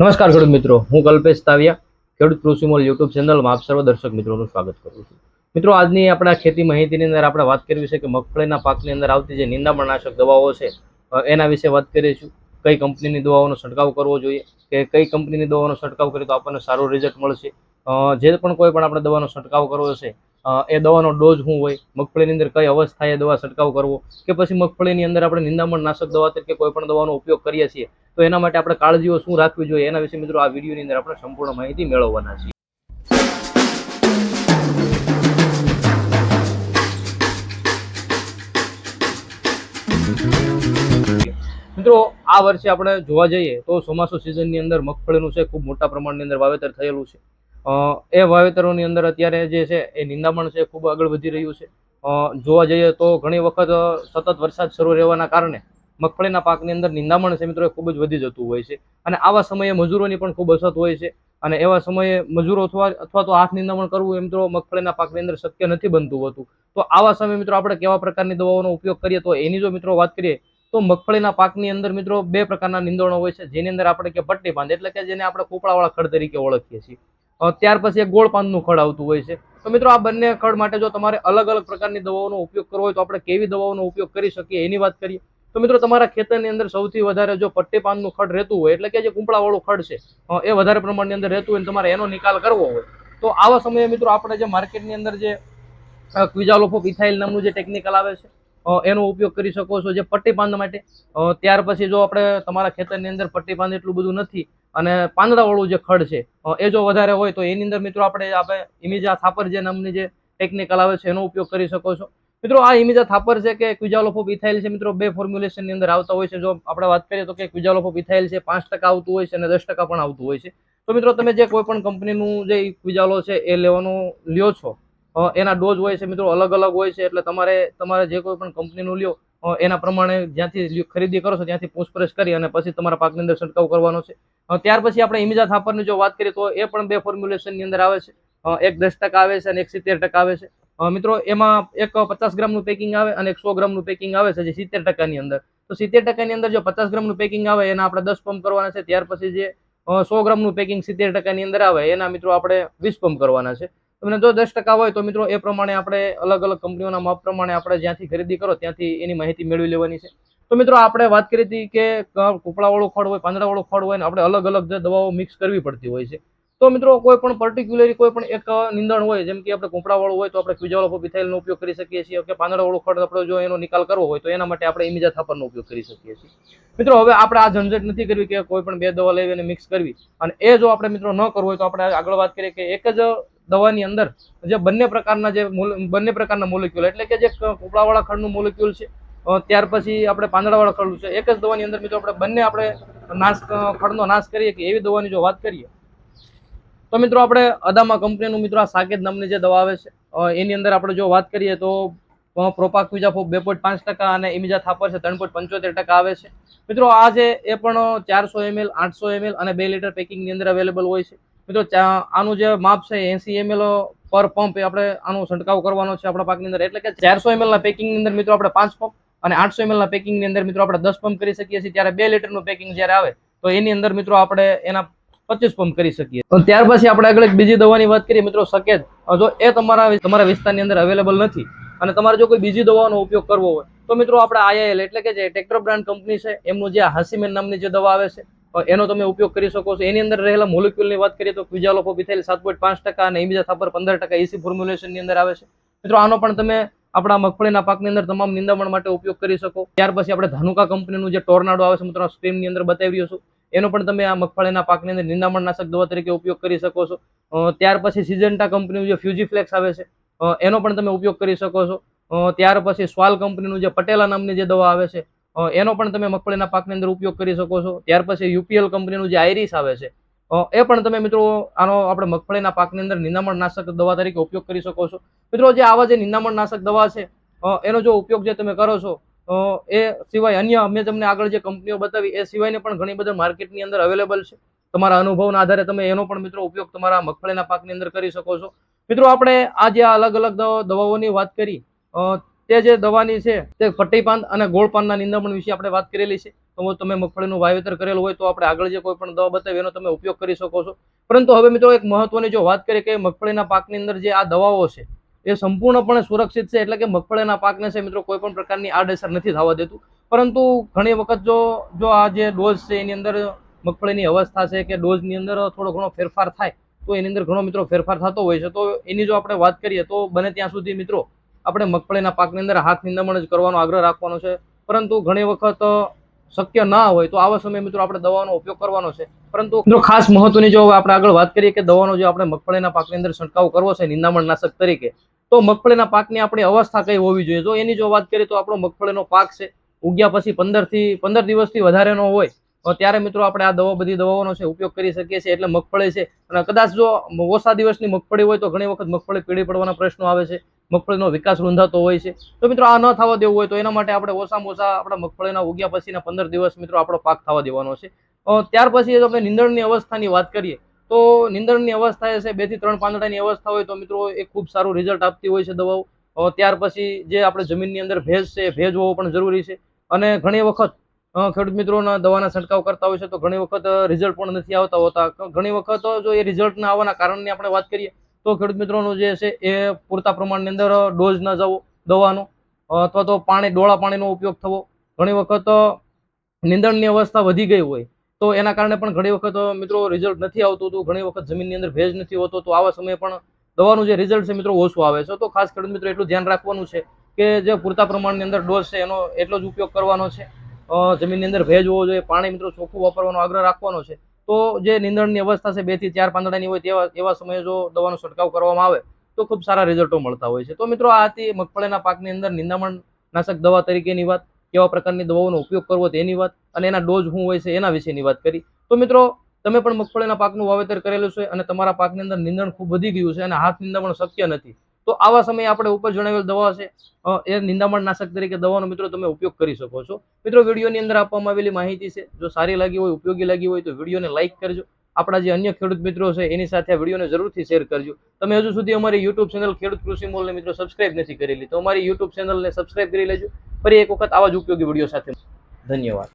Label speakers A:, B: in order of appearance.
A: નમસ્કાર ખેડૂત મિત્રો, હું કલ્પેશ તાવિયા, ખેડૂત કૃષિમોલ યુટ્યુબ ચેનલમાં આપ સર્વ દર્શક મિત્રોનું સ્વાગત કરું છું. મિત્રો, આજની આપણા ખેતી માહિતીની અંદર આપણે વાત કરવી છે કે મગફળીના પાકની અંદર આવતી જે નિંદામણનાશક દવાઓ છે એના વિશે વાત કરીશું. કઈ કંપનીની દવાઓનો છંટકાવ કરવો જોઈએ, કે કઈ કંપનીની દવાનો છંટકાવ કરીએ તો આપણને સારું રિઝલ્ટ મળશે. જે પણ કોઈ પણ આપણે દવાનો છંટકાવ કરવો છે એ દવાનો ડોઝ શું હોય, મગફળીની અંદર કઈ અવસ્થાએ દવા છંટકાવ કરવો, કે પછી મગફળીની અંદર આપણે નિંદામણનાશક દવા તરીકે કોઈ પણ દવાનો ઉપયોગ કરીએ છીએ તો એના માટે આપણે કાળજીઓ શું રાખવી જોઈએ એના વિશે મિત્રો આ વિડીયોની અંદર આપણે સંપૂર્ણ માહિતી મેળવવાના છીએ. મિત્રો, આ વર્ષે આપણે જોવા જઈએ તો ચોમાસું સિઝનની અંદર મગફળીનું છે, ખૂબ મોટા પ્રમાણની અંદર વાવેતર થયેલું છે. એ વાવેતરોની અંદર અત્યારે જે છે, એ નિંદામણ છે ખૂબ આગળ વધી રહ્યું છે. જોવા જઈએ તો ઘણી વખત સતત વરસાદ શરૂ રહેવાના કારણે મગફળીના પાકની અંદર નિંદામણ છે મિત્રો, એ ખૂબ જ વધી જતું હોય છે. અને આવા સમયે મજૂરોની પણ ખૂબ અછત હોય છે. અને એવા સમયે મજૂરો અથવા અથવા તો હાથ નિંદામણ કરવું એમ તો મગફળીના પાકની અંદર શક્ય નથી બનતું હોતું. તો આવા સમયે મિત્રો આપણે કેવા પ્રકારની દવાઓનો ઉપયોગ કરીએ? તો એની જો મિત્રો વાત કરીએ, તો મગફળીના પાકની અંદર મિત્રો બે પ્રકારના નિંદણો હોય છે. જેની અંદર આપણે કે પટ્ટી પાંદ, એટલે કે જેને આપણે ખોપડાવાળા ખડ તરીકે ઓળખીએ છીએ. ત્યાર પછી એક ગોળ પાંદનું ખડ આવતું હોય છે. તો મિત્રો આ બંને ખડ માટે જો તમારે અલગ અલગ પ્રકારની દવાઓનો ઉપયોગ કરવો હોય તો આપણે કેવી દવાઓનો ઉપયોગ કરી શકીએ? એની વાત કરીએ. તો મિત્રો, તમારા ખેતરની અંદર સૌથી વધારે જો પટ્ટી પાનનું ખડ રહેતું હોય, એટલે કે જે કુંપળાવાળું ખડ છે એ વધારે પ્રમાણની અંદર રહેતું હોય તમારે એનો નિકાલ કરવો હોય. તો આવા સમયે મિત્રો, આપણે જે માર્કેટની અંદર જે ક્વિઝાલોફો ઇથાઇલ નામનું જે ટેકનિકલ આવે છે એનો ઉપયોગ કરી શકો છો જે પટ્ટી પાંદ માટે. ત્યાર પછી જો આપણે તમારા ખેતરની અંદર પટ્ટી પાંદ એટલું બધું નથી અને પાંદડાવાળું જે ખડ છે એ જો વધારે હોય તો એની અંદર મિત્રો, આપણે આપણે ઇમિજા થાપર જે નામની જે ટેકનિકલ આવે છે, એનો ઉપયોગ કરી શકો છો. મિત્રો, આ ઇમિજા થાપર છે કે ક્વિઝાલોફો ઇથાઇલ છે. મિત્રો, બે ફોર્મ્યુલેશનની અંદર આવતા હોય છે. જો આપણે વાત કરીએ તો કે ક્વિઝાલોફો ઇથાઇલ છે, પાંચ ટકા આવતું હોય છે અને દસ ટકા પણ આવતું હોય છે. તો મિત્રો, તમે જે કોઈ પણ કંપનીનું જે ક્વિઝાલો છે, એ લેવાનું લ્યો છો. એના ડોઝ હોય છે મિત્રો, અલગ અલગ હોય છે. એટલે તમારે તમારે જે કોઈ પણ કંપનીનું લ્યો એના પ્રમાણે જ્યાંથી ખરીદી કરો છો, ત્યાંથી પૂછપરછ કરી અને પછી તમારા પાકની અંદર છંટકાવ કરવાનો છે. ત્યાર પછી આપણે ઇમિજા થાપરની જો વાત કરીએ તો એ પણ બે ફોર્મ્યુલેશનની અંદર આવે છે. એક દસ ટકા આવે છે અને એક ટકા આવે છે. મિત્રો, એમાં એક પચાસ ગ્રામનું પેકિંગ આવે અને એક સો ગ્રામનું પેકિંગ આવે છે, જે સિત્તેર ટકાની અંદર. તો સિત્તેર ટકાની અંદર જો પચાસ ગ્રામનું પેકિંગ આવે, એના આપણે દસ પંપ કરવાના છે, ત્યાર પછી જે સો ગ્રામનું પેકિંગ સિત્તેર ટકાની અંદર આવે, એના મિત્રો આપણે વીસ પંપ કરવાના છે. તમને જો દસ ટકા હોય, તો મિત્રો એ પ્રમાણે આપણે અલગ અલગ કંપનીઓના માપ પ્રમાણે આપણે જ્યાંથી ખરીદી કરો, ત્યાંથી એની માહિતી મેળવી લેવાની છે. તો મિત્રો, આપણે વાત કરી હતી કે કુપડાવાળું ખડ હોય, પાંદડાવાળું ખડ હોય ને આપણે અલગ અલગ દવાઓ મિક્સ કરવી પડતી હોય છે. તો મિત્રો કોઈ પણ પર્ટિક્યુલરલી કોઈ પણ એક નિંદણ હોય, જેમ કે આપણે કુપડાવાળું હોય તો આપણે ક્વિઝોલોફો નો ઉપયોગ કરી શકીએ છીએ, કે પાંદડાવાળું ખડ આપણે જો એનો નિકાલ કરવો હોય તો એના માટે આપણે ઇમિજા થાપરનો ઉપયોગ કરી શકીએ છીએ. મિત્રો, હવે આપણે આ ઝંઝટ નથી કરવી કે કોઈ પણ બે દવા લેવી અને મિક્સ કરવી. અને એ જો આપણે મિત્રો ન કરવું હોય તો આપણે આગળ વાત કરીએ કે એક જ દવાની અંદર જે બંને પ્રકારના જે બંને પ્રકારના મોલિક્યુલ એટલે કે જે કૂપડાવાળા ખડનું મોલિક્યુલ છે ત્યાર પછી આપણે પાંદડાવાળા ખડનું છે, એક જ દવાની અંદર મિત્રો આપણે બંને આપણે નાશ, ખડનો નાશ કરીએ કે એવી દવાની જો વાત કરીએ તો મિત્રો આપણે અદામા કંપનીનું મિત્રો આ સાકેત નામની જે દવા આવે છે એની અંદર આપણે જો વાત કરીએ તો પ્રોપાક્વિઝાફો બે પોઈન્ટ પાંચ ટકા અને ઇમિજા થાપર છે ત્રણ પંચોતેર ટકા આવે છે. મિત્રો આ છે એ પણ ચારસો એમએલ, આઠસો એમએલ અને બે લીટર પેકિંગની અંદર અવેલેબલ હોય છે. મિત્રો આનું જે માપ છે એસી એમએલ પર પંપ એ આપણે આનો છંટકાવ કરવાનો છે આપણા પાકની અંદર. એટલે કે ચારસો એમએલના પેકિંગની અંદર મિત્રો આપણે પાંચ પંપ અને આઠસો એમએલના પેકિંગની અંદર મિત્રો આપણે દસ પંપ કરી શકીએ છીએ. ત્યારે બે લીટરનું પેકિંગ જ્યારે આવે, તો એની અંદર મિત્રો આપણે એના પચીસ પંપ કરી શકીએ. તો ત્યાર પછી આપણે આગળ એક બીજી દવાની વાત કરીએ. મિત્રો સકેજ જો એ તમારા તમારા વિસ્તારની અંદર અવેલેબલ નથી અને તમારે જો કોઈ બીજી દવાનો ઉપયોગ કરવો હોય, તો મિત્રો આપણે આઈઆઈએલ એટલે કે જે ટેક્ટર બ્રાન્ડ કંપની છે, એમનું જે હાસીમેન નામની જે દવા આવે છે એનો તમે ઉપયોગ કરી શકો છો. એની અંદર રહેલા મોલિક્યુલની વાત કરીએ તો ક્વિઝાલોફો બિથેલ સાત પોઈન્ટ પાંચ ટકા અને ઇમિજા થાપર પંદર ટકા એસી ફોર્મ્યુલેશનની અંદર આવે છે. મિત્રો, આનો પણ તમે આપણા મગફળીના પાકની અંદર તમામ નિંદામણ માટે ઉપયોગ કરી શકો. ત્યાર પછી આપણે ધાનુકા કંપનીનું જે ટોર્નાડો આવે છે, મિત્રો સ્ક્રીનની અંદર બતાવી રહ્યો છું. એનો પણ તમે આ મગફળીના પાકની અંદર નિંદામણનાશક દવા તરીકે ઉપયોગ કરી શકો છો. ત્યાર પછી સિઝન્ટા કંપનીનું જે ફ્યુજીફ્લેક્સ આવે છે એનો પણ તમે ઉપયોગ કરી શકો છો. ત્યાર પછી સ્વાલ કંપનીનું જે પટેલા નામની જે દવા આવે છે એનો પણ તમે મગફળીના પાકની અંદર ઉપયોગ કરી શકો છો. ત્યાર પછી યુપીએલ કંપનીનું જે આઈરિસ આવે છે એ પણ તમે મિત્રો આનો આપણે મગફળીના પાકની અંદર નિંદામણનાશક દવા તરીકે ઉપયોગ કરી શકો છો. મિત્રો, જે આવા જે નિંદામણનાશક દવા છે એનો જો ઉપયોગ જે તમે કરો છો એ સિવાય અન્ય અમે તમને આગળ જે કંપનીઓ બતાવી, એ સિવાયને પણ ઘણી બધા માર્કેટની અંદર અવેલેબલ છે. તમારા અનુભવના આધારે તમે એનો પણ મિત્રો ઉપયોગ તમારા મગફળીના પાકની અંદર કરી શકો છો. મિત્રો, આપણે આ અલગ અલગ દવાઓની વાત કરી તે જે દવાની છે, તે ફટ્ટી પાન અને ગોળ પાનના નિંદામણ વિશે આપણે વાત કરેલી છે. તો તમે મગફળીનું વાવેતર કરેલું હોય તો આપણે આગળ જે કોઈ પણ દવા બતાવી એનો તમે ઉપયોગ કરી શકો છો. પરંતુ હવે મિત્રો એક મહત્વની જો વાત કરીએ કે મગફળીના પાકની અંદર જે આ દવાઓ છે એ સંપૂર્ણપણે સુરક્ષિત છે, એટલે કે મગફળીના પાકને છે મિત્રો કોઈ પણ પ્રકારની આડઅસર નથી થવા દેતું. પરંતુ ઘણી વખત જો જો આ જે ડોઝ છે, એની અંદર મગફળીની અવસ્થા છે કે ડોઝની અંદર થોડો ઘણો ફેરફાર થાય, તો એની અંદર ઘણો મિત્રો ફેરફાર થતો હોય છે. તો એની જો આપણે વાત કરીએ, તો બને ત્યાં સુધી મિત્રો આપણે મગફળીના પાકની અંદર હાથ નિંદામણ જ કરવાનો આગ્રહ રાખવાનો છે. પરંતુ ઘણી વખત શક્ય ના હોય, તો આવા સમયે મિત્રો આપણે દવાનો ઉપયોગ કરવાનો છે. પરંતુ મિત્રો ખાસ મહત્વની જો આપણે આગળ વાત કરીએ કે દવાનો જે આપણે મગફળીના પાકની અંદર છંટકાવ કરવો છે નિંદામણ નાશક તરીકે તો મગફળીના પાકની આપણી અવસ્થા કઈ હોવી જોઈએ? જો એની જો વાત કરીએ તો આપણો મગફળીનો પાક છે, ઉગ્યા પછી પંદરથી પંદર દિવસથી વધારેનો હોય, તો ત્યારે મિત્રો આપણે આ દવા, બધી દવાઓનો છે ઉપયોગ કરી શકીએ છીએ. એટલે મગફળી છે, અને કદાચ જો ઓછા દિવસની મગફળી હોય તો ઘણી વખત મગફળી પીળી પડવાના પ્રશ્નો આવે છે, મગફળીનો વિકાસ રૂંધાતો હોય છે. તો મિત્રો આ ન થવા દેવું હોય તો એના માટે આપણે ઓછામાં ઓછા આપણા મગફળીના ઉગ્યા પછીના પંદર દિવસ મિત્રો આપણો પાક થવા દેવાનો છે. ત્યાર પછી જો આપણે નીંદણની અવસ્થાની વાત કરીએ તો નિંદણની અવસ્થા એ છે બેથી ત્રણ પાંદડાની અવસ્થા હોય તો મિત્રો એ ખૂબ સારું રિઝલ્ટ આપતી હોય છે દવાઓ. ત્યાર પછી જે આપણે જમીનની અંદર ભેજ છે ભેજ હોવો પણ જરૂરી છે. અને ઘણી વખત ખેડૂત મિત્રોના દવાના છંટકાવ કરતા હોય છે તો ઘણી વખત રિઝલ્ટ પણ નથી આવતા હોતા. ઘણી વખત જો એ રિઝલ્ટ ના આવવાના કારણની આપણે વાત કરીએ, તો ખેડૂત મિત્રોનું જે છે એ પૂરતા પ્રમાણની અંદર ડોઝ ન જવો દવાનો. અથવા તો પાણી, ડોળા પાણીનો ઉપયોગ થવો. ઘણી વખત નિંદણની અવસ્થા વધી ગઈ હોય. તો એના કારણે પણ ઘણી વખત મિત્રો રિઝલ્ટ નથી આવતું હતું. ઘણી વખત જમીનની અંદર ભેજ નથી હોતો. તો આવા સમયે પણ દવાનું જે રિઝલ્ટ છે મિત્રો, ઓછું આવે છે. તો ખાસ કરીને મિત્રો એટલું ધ્યાન રાખવાનું છે કે જે પૂરતા પ્રમાણની અંદર ડોઝ છે, એનો એટલો જ ઉપયોગ કરવાનો છે. જમીનની અંદર ભેજ હોવો જોઈએ, પાણી મિત્રો ચોખ્ખું વાપરવાનો આગ્રહ રાખવાનો છે. તો જે નીંદણની અવસ્થા છે, બેથી ચાર પાંદડાની હોય તેવા, એવા સમયે જો દવાનો છંટકાવ કરવામાં આવે, તો ખૂબ સારા રિઝલ્ટો મળતા હોય છે. તો મિત્રો આ હતી મગફળીના પાકની અંદર નિંદામણ નાશક દવા તરીકેની વાત. કેવા પ્રકારની દવાઓનો ઉપયોગ કરવો તેની વાત અને એના ડોઝ શું હોય છે એના વિશેની વાત કરી. તો મિત્રો, તમે પણ મગફળીના પાકનું વાવેતર કરેલું છે અને તમારા પાકની અંદર નિંદણ ખૂબ વધી ગયું છે અને હાથ નિંદામણ શક્ય નથી. તો આવા સમયે આપણે ઉપર જણાવેલ દવા છે એ નિંદામણ નાશક તરીકે દવાનો મિત્રો તમે ઉપયોગ કરી શકો છો. મિત્રો, વિડીયોની અંદર આપવામાં આવેલી માહિતી છે. જો સારી લાગી હોય, ઉપયોગી લાગી હોય તો વિડીયોને લાઇક કરજો આપણા જે અન્ય ખેડૂત મિત્રો છે, એની સાથે વિડીયોને જરૂરથી શેર કરજો. તમે હજુ સુધી અમારી યુટ્યુબ ચેનલ ખેડૂત કૃષિ મોલને મિત્રો સબસ્ક્રાઇબ નથી કરેલી, તો અમારી યુટ્યુબ ચેનલને સબસ્ક્રાઇબ કરી લેજો. ફરી એક વખત આવા જ ઉપયોગી વીડિયો સાથે ધન્યવાદ.